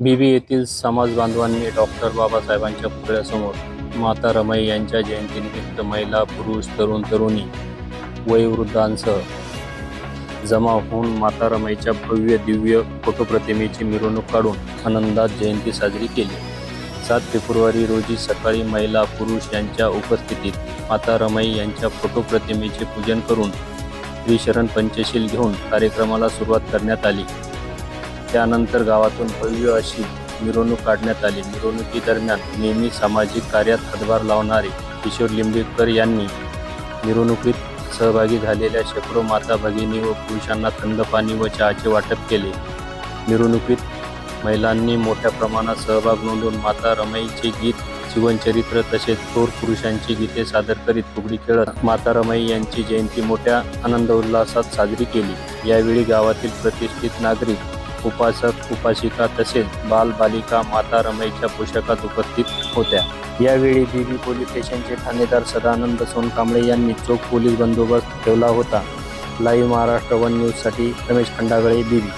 बीबी येथील समाज बांधवांनी डॉक्टर बाबासाहेबांच्या पुतळ्यासमोर माता रमाई यांच्या जयंतीनिमित्त महिला पुरुष तरुण तरुणी वयोवृद्धांसह जमा होऊन माता रमाईच्या भव्य दिव्य फोटोप्रतिमेची मिरवणूक काढून आनंदात जयंती साजरी केली. सात फेब्रुवारी रोजी सकाळी महिला पुरुष यांच्या उपस्थितीत माता रमाई यांच्या फोटोप्रतिमेचे पूजन करून श्रीशरण पंचशील घेऊन कार्यक्रमाला सुरुवात करण्यात आली. त्यानंतर गावातून भव्य अशी मिरवणूक काढण्यात आली. मिरवणुकीदरम्यान नेहमी सामाजिक कार्यात हातभार लावणारे किशोर लिंबेकर यांनी मिरवणुकीत सहभागी झालेल्या शेकडो माता भगिनी व पुरुषांना थंड पाणी व चहाचे वाटप केले. मिरवणुकीत महिलांनी मोठ्या प्रमाणात सहभाग नोंदवून माता रमाईचे गीत जीवनचरित्र तसेच थोर पुरुषांची गीते सादर करीत फुगडी खेळत माता रमाई यांची जयंती मोठ्या आनंद उल्हासात साजरी केली. यावेळी गावातील प्रतिष्ठित नागरिक उपासक उपासिका तसेच बालबालिका माता रमाईच्या पोशाखात उपस्थित होत्या. यावेळी बीबी पोलीस स्टेशनचे ठाणेदार सदानंद सोनकांबळे यांनी चोख पोलीस बंदोबस्त ठेवला होता. लाईव्ह महाराष्ट्र वन न्यूजसाठी रमेश खंडागळे बीबी.